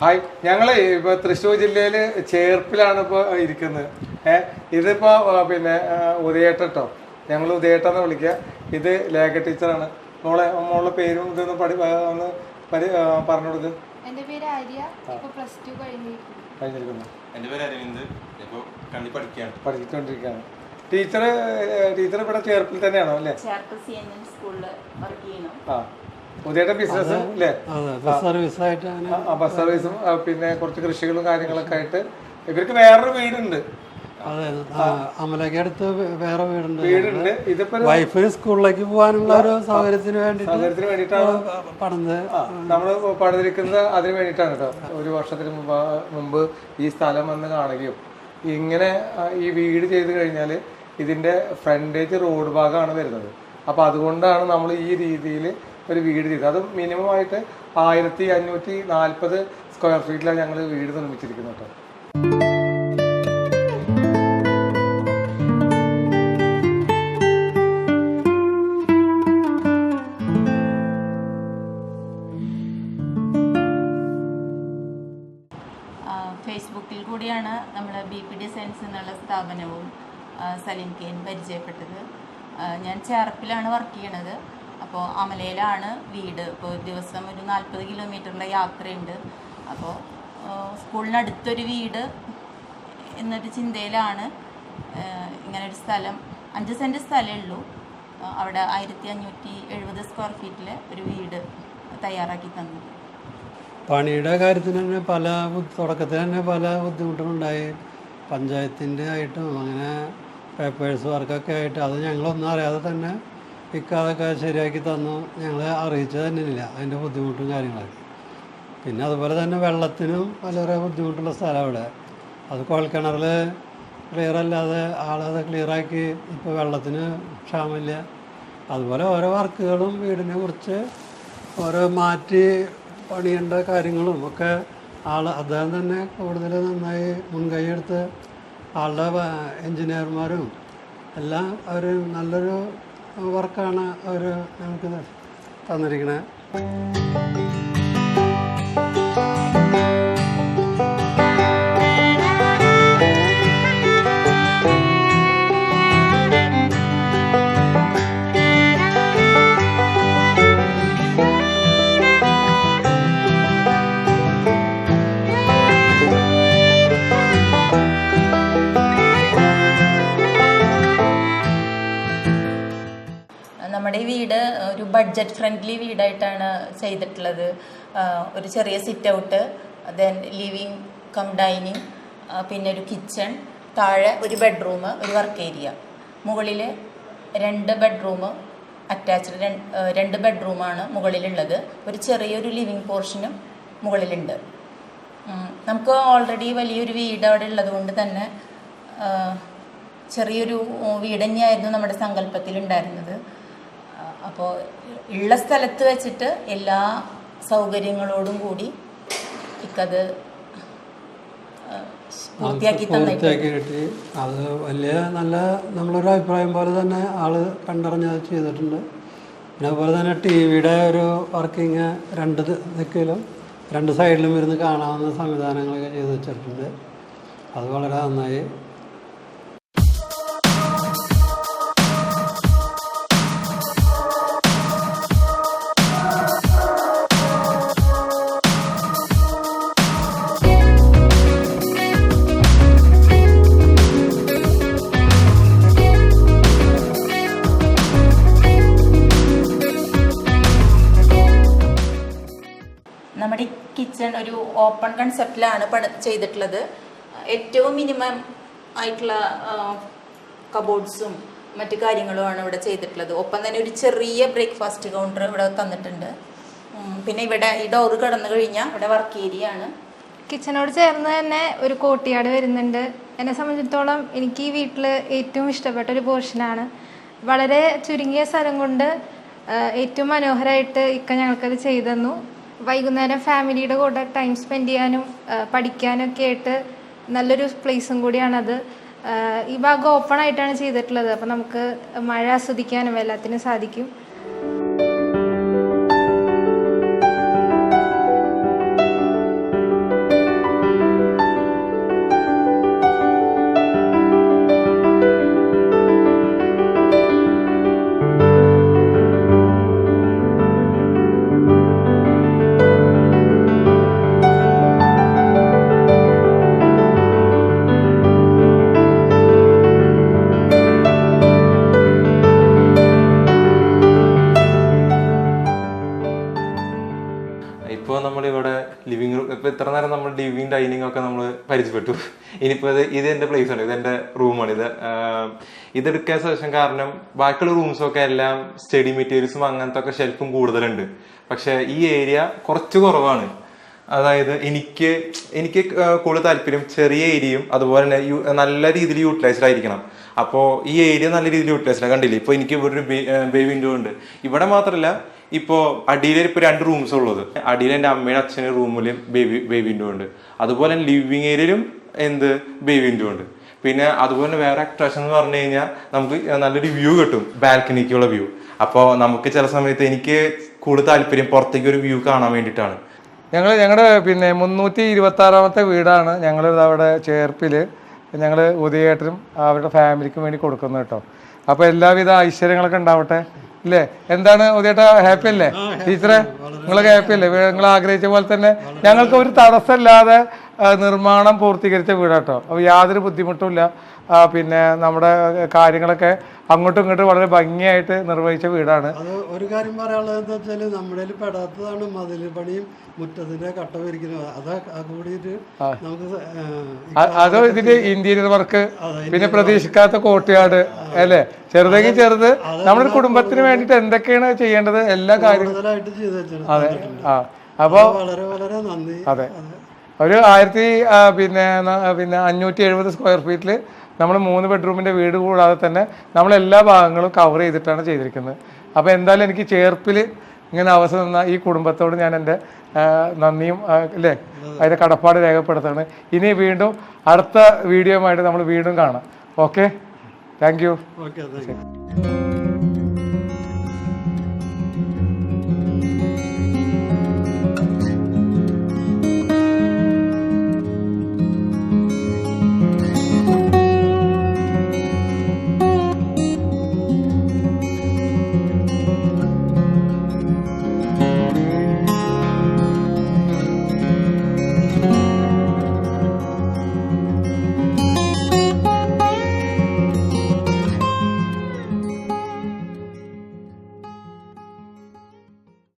Hi ഞങ്ങൾ ഇപ്പൊ തൃശ്ശൂർ ജില്ലയിൽ ചേർപ്പിലാണ് ഇപ്പോൾ ഇരിക്കുന്നത്. ഏഹ് ഇതിപ്പോ ആ, പിന്നെ ഉദയേട്ട കേട്ടോ ഞങ്ങൾ ഉദയേട്ടെന്ന് വിളിക്കുക ഇത് ലേഖ ടീച്ചറാണ്. മോളെ മോളുടെ പേരും ഇതൊന്ന് പഠി ഒന്ന് പരി പറഞ്ഞു കൊടുക്ക് എന്റെ പേര് ആര്യ. ഇപ്പോൾ പ്ലസ് ടു കഴിഞ്ഞിരിക്കുന്നു. കഴിഞ്ഞിരിക്കുന്നു. എന്റെ പേര് അരവിന്ദ്. ഇപ്പോൾ കണ്ണി പഠിക്കുകയാണ്. പഠിച്ചുകൊണ്ടിരിക്കുകയാണ് ടീച്ചർ ടീച്ചർ ഇവിടെ ചേർപ്പിൽ തന്നെയാണോ അല്ലേ? ചേർപ്പ് സി എൻ എൻ സ്കൂളിൽ വർക്ക് ചെയ്യുന്നു. ആ. ഉദയേട്ട ബിസിനസ് അല്ലേ ബസ് സർവീസായിട്ട് ബസ് സർവീസും പിന്നെ കുറച്ച് കൃഷികളും കാര്യങ്ങളൊക്കെ ആയിട്ട് ഇവർക്ക് വേറൊരു വീടുണ്ട്. അതെ ആ, അമലയ്ക്ക് അടുത്ത് വേറെ വീടുണ്ട്. വീടുണ്ട്. ഇതിപ്പോ വൈഫിന് സ്കൂളിലേക്ക് പോകാനുള്ള ഒരു സൗകര്യത്തിന് വേണ്ടി സൗകര്യത്തിന് വേണ്ടിയിട്ടാണ് പണിത്. നമ്മൾ പണിതിരിക്കുന്നത് അതിന് വേണ്ടിട്ടാണ് കേട്ടോ. ഒരു വർഷത്തിന് മുമ്പ് മുമ്പ് ഈ സ്ഥലം വന്ന് കാണുകയും ഇങ്ങനെ ഈ വീട് ചെയ്ത് കഴിഞ്ഞാൽ ഇതിന്റെ ഫ്രണ്ടേജ് റോഡ് ഭാഗമാണ് വരുന്നത്. അപ്പോൾ അതുകൊണ്ടാണ് നമ്മൾ ഈ രീതിയിൽ ഒരു വീട് ചെയ്തത് അത് മിനിമം ആയിട്ട് ആയിരത്തി അഞ്ഞൂറ്റി നാൽപ്പത് സ്ക്വയർ ഫീറ്റിലാണ് ഞങ്ങൾ വീട് നിർമ്മിച്ചിരിക്കുന്നത് കേട്ടോ ഫേസ്ബുക്കിൽ കൂടിയാണ് നമ്മൾ ബി പി ഡിസൈൻസ് എന്നുള്ള സ്ഥാപനവും സലീം കെയിൻ പരിചയപ്പെട്ടത്. ഞാൻ ചേർപ്പിലാണ് വർക്ക് ചെയ്യണത്. അപ്പോൾ അമലയിലാണ് വീട്. ഇപ്പോൾ ദിവസം ഒരു നാൽപ്പത് കിലോമീറ്ററിന്റെ യാത്രയുണ്ട്. അപ്പോൾ സ്കൂളിനടുത്തൊരു വീട് എന്നൊരു ചിന്തയിലാണ് ഇങ്ങനെ ഒരു സ്ഥലം. അഞ്ച് സെന്റ് സ്ഥലമേ ഉള്ളൂ. അവിടെ ആയിരത്തി അഞ്ഞൂറ്റി എഴുപത് സ്ക്വയർ ഫീറ്റിൽ ഒരു വീട് തയ്യാറാക്കി തന്നു പണിയുടെ കാര്യത്തിന് തന്നെ പല തുടക്കത്തിൽ തന്നെ പല ബുദ്ധിമുട്ടുകളുണ്ടായി. പഞ്ചായത്തിന്റെ ആയിട്ടും അങ്ങനെ പേപ്പേഴ്സ് വർക്കൊക്കെ ആയിട്ട് അത് ഞങ്ങളൊന്നും അറിയാതെ തന്നെ ഇക്കാതൊക്കെ ശരിയാക്കി തന്നു ഞങ്ങളെ അറിയിച്ചത് തന്നെ ഇല്ല അതിന്റെ ബുദ്ധിമുട്ടും കാര്യങ്ങളൊക്കെ. പിന്നെ അതുപോലെ തന്നെ വെള്ളത്തിനും വളരെ ബുദ്ധിമുട്ടുള്ള സ്ഥലം അവിടെ. അത് കുഴൽക്കിണറിൽ ക്ലിയർ അല്ലാതെ ആളത് ക്ലിയറാക്കി ഇപ്പോൾ വെള്ളത്തിന് ക്ഷാമമില്ല. അതുപോലെ ഓരോ വർക്കുകളും വീടിനെ കുറിച്ച് ഓരോ മാറ്റി പണിയേണ്ട കാര്യങ്ങളും ഒക്കെ ആൾ അദ്ദേഹം തന്നെ കൂടുതൽ നന്നായി മുൻകൈ എടുത്ത് ആളുടെ എഞ്ചിനീയർമാരും എല്ലാം അവർ നല്ലൊരു വർക്കാണ് അവർ നമുക്ക് തന്നിരിക്കുന്നത് ബഡ്ജറ്റ് ഫ്രണ്ട്ലി വീടായിട്ടാണ് ചെയ്തിട്ടുള്ളത്. ഒരു ചെറിയ sit out then living cum dining പിന്നെ ഒരു കിച്ചൺ താഴെ ഒരു ബെഡ്റൂം ഒരു വർക്ക് ഏരിയ മുകളിൽ രണ്ട് ബെഡ്റൂം അറ്റാച്ച്ഡ് രണ്ട് ബെഡ്റൂമാണ് മുകളിലുള്ളത്. ഒരു ചെറിയൊരു ലിവിങ് പോർഷനും മുകളിലുണ്ട്. നമുക്ക് ഓൾറെഡി വലിയൊരു വീട് അവിടെ ഉള്ളത് കൊണ്ട് തന്നെ ചെറിയൊരു വീട് തന്നെയായിരുന്നു നമ്മുടെ സങ്കല്പത്തിൽ ഉണ്ടായിരുന്നത് അപ്പോൾ ഉള്ള സ്ഥലത്ത് വെച്ചിട്ട് എല്ലാ സൗകര്യങ്ങളോടും കൂടി ഇക്കത് പൂർത്തിയാക്കി അത് വലിയ നല്ല നമ്മളൊരു അഭിപ്രായം പോലെ തന്നെ ആൾ കണ്ടറിഞ്ഞ് അത് ചെയ്തിട്ടുണ്ട്. പിന്നെ അതുപോലെ തന്നെ ടി വിയുടെ ഒരു വർക്കിങ് രണ്ട് ദിക്കിലും രണ്ട് സൈഡിലും ഇരുന്ന് കാണാവുന്ന സംവിധാനങ്ങളൊക്കെ ചെയ്ത് വെച്ചിട്ടുണ്ട്. അത് വളരെ നന്നായി നമ്മുടെ കിച്ചൺ ഒരു ഓപ്പൺ കൺസെപ്റ്റിലാണ് പണി ചെയ്തിട്ടുള്ളത്. ഏറ്റവും മിനിമം ആയിട്ടുള്ള കബോർഡ്സും മറ്റു കാര്യങ്ങളുമാണ് ഇവിടെ ചെയ്തിട്ടുള്ളത്. ഒപ്പം തന്നെ ഒരു ചെറിയ ബ്രേക്ക്ഫാസ്റ്റ് കൗണ്ടർ ഇവിടെ തന്നിട്ടുണ്ട്. പിന്നെ ഇവിടെ ഈ ഡോറ് കടന്നു കഴിഞ്ഞാൽ ഇവിടെ വർക്ക് ഏരിയ ആണ്. കിച്ചനോട് ചേർന്ന് തന്നെ ഒരു കോട്ടിയാട് വരുന്നുണ്ട്. എന്നെ സംബന്ധിച്ചിടത്തോളം എനിക്ക് ഈ വീട്ടിൽ ഏറ്റവും ഇഷ്ടപ്പെട്ട ഒരു പോർഷനാണ് വളരെ ചുരുങ്ങിയ സ്ഥലം കൊണ്ട് ഏറ്റവും മനോഹരമായിട്ട് ഇക്ക ഞങ്ങൾക്കത് ചെയ്തു തന്നു. വൈകുന്നേരം ഫാമിലിയുടെ കൂടെ ടൈം സ്പെൻഡ് ചെയ്യാനും പഠിക്കാനൊക്കെ ആയിട്ട് നല്ലൊരു പ്ലേസും കൂടിയാണത്. ഈ ഭാഗം ഓപ്പൺ ആയിട്ടാണ് ചെയ്തിട്ടുള്ളത്. അപ്പോൾ നമുക്ക് മഴ ആസ്വദിക്കാനും എല്ലാത്തിനും സാധിക്കും. ഇന്നിപ്പോ നമ്മളിവിടെ ലിവിങ് റൂം ഇപ്പോൾ ഇത്ര നേരം നമ്മൾ ലിവിങ് ഡൈനിങ് ഒക്കെ നമ്മൾ പരിചയപ്പെട്ടു. ഇനിയിപ്പോൾ ഇത് ഇത് എന്റെ പ്ലേസ് ആണ്. ഇത് എന്റെ റൂമാണ് ഇത് ഇതെടുക്കാൻ ശേഷം കാരണം ബാക്കിയുള്ള റൂംസൊക്കെ എല്ലാം സ്റ്റഡി മെറ്റീരിയൽസും അങ്ങനത്തെ ഒക്കെ ഷെൽഫും കൂടുതലുണ്ട്. പക്ഷേ ഈ ഏരിയ കുറച്ച് കുറവാണ്. അതായത് എനിക്ക് എനിക്ക് കൂടുതൽ താല്പര്യം ചെറിയ ഏരിയയും അതുപോലെ തന്നെ നല്ല രീതിയിൽ യൂട്ടിലൈസ്ഡ് ആയിരിക്കണം. അപ്പോൾ ഈ ഏരിയ നല്ല രീതിയിൽ യൂട്ടിലൈസ്ഡ് കണ്ടില്ലേ? ഇപ്പോൾ എനിക്ക് ഇവിടെ ഒരു ബേ വിൻഡോ ഉണ്ട്. ഇവിടെ മാത്രമല്ല ഇപ്പോൾ അടിയിൽ ഇപ്പോൾ രണ്ട് റൂംസ് ഉള്ളത്. അടിയിൽ എന്റെ അമ്മയുടെ അച്ഛന്റെ റൂമിലും ബേബി ബേബിന്റെ ഉണ്ട്. അതുപോലെ ലിവിങ് ഏരിയയിലും എന്ത്? വിൻഡോ ഉണ്ട്. പിന്നെ അതുപോലെ വേറെ അട്രാക്ഷൻ എന്ന് പറഞ്ഞു കഴിഞ്ഞാൽ നമുക്ക് നല്ലൊരു വ്യൂ കിട്ടും. ബാൽക്കണിക്കുള്ള വ്യൂ അപ്പോൾ നമുക്ക് ചില സമയത്ത് എനിക്ക് കൂടുതൽ താല്പര്യം പുറത്തേക്ക് ഒരു വ്യൂ കാണാൻ വേണ്ടിയിട്ടാണ്. ഞങ്ങൾ ഞങ്ങളുടെ പിന്നെ മുന്നൂറ്റി ഇരുപത്തി ആറാമത്തെ വീടാണ് ഞങ്ങൾ അവിടെ ചേർപ്പിൽ ഞങ്ങൾ ഉദയേട്ടനും അവരുടെ ഫാമിലിക്കും വേണ്ടി കൊടുക്കുന്നു കേട്ടോ. അപ്പോൾ എല്ലാവിധ ഐശ്വര്യങ്ങളൊക്കെ ഉണ്ടാവട്ടെ? ഇല്ലേ എന്താണ് ഉദയേട്ട ഹാപ്പി അല്ലേ? ടീച്ചറെ നിങ്ങളൊക്കെ ഹാപ്പി അല്ലേ? നിങ്ങൾ ആഗ്രഹിച്ച പോലെ തന്നെ ഞങ്ങൾക്ക് ഒരു തടസ്സമില്ലാതെ നിർമ്മാണം പൂർത്തീകരിച്ച വീടാട്ടോ. അപ്പോൾ യാതൊരു ബുദ്ധിമുട്ടുമില്ല ആ, പിന്നെ നമ്മുടെ കാര്യങ്ങളൊക്കെ അങ്ങോട്ടും ഇങ്ങോട്ടും വളരെ ഭംഗിയായിട്ട് നിർവഹിച്ച വീടാണ്. അത് ഒരു കാര്യം പറയാനുള്ളത് എന്താ വെച്ചാൽ നമ്മുടെ പെടാത്തതാണ് മതിൽ പണിയും മുറ്റത്തിന്റെ കട്ട വരിക്കുന്നത് അത് കൂടിയിട്ട് നമുക്ക് അതോ ഇതിന്റെ ഇന്ത്യയിൽ വർക്ക് പിന്നെ പ്രതീക്ഷിക്കാത്ത കോട്ടയാട് അല്ലേ? ചെറുതെങ്കിൽ ചെറുത്. നമ്മുടെ കുടുംബത്തിന് വേണ്ടിയിട്ട് എന്തൊക്കെയാണ് ചെയ്യേണ്ടത്? എല്ലാ കാര്യങ്ങളും. അതെ ആ. അപ്പോൾ വളരെ വളരെ നന്ദി. അതെ. ഒരു ആയിരത്തി പിന്നെ പിന്നെ അഞ്ഞൂറ്റി എഴുപത് സ്ക്വയർ ഫീറ്റിൽ നമ്മൾ മൂന്ന് ബെഡ്റൂമിന്റെ വീട് കൂടാതെ തന്നെ നമ്മൾ എല്ലാ ഭാഗങ്ങളും കവർ ചെയ്തിട്ടാണ് ചെയ്തിരിക്കുന്നത്. അപ്പോൾ എന്തായാലും എനിക്ക് ചേർപ്പിൽ ഇങ്ങനെ അവസരം തന്ന ഈ കുടുംബത്തോട് ഞാൻ എന്റെ നന്ദിയും അല്ലേ? അതിന്റെ കടപ്പാട് രേഖപ്പെടുത്തുകയാണ്. ഇനി വീണ്ടും അടുത്ത വീഡിയോയുമായിട്ട് നമ്മൾ വീണ്ടും കാണാം. ഓക്കെ? Thank you okay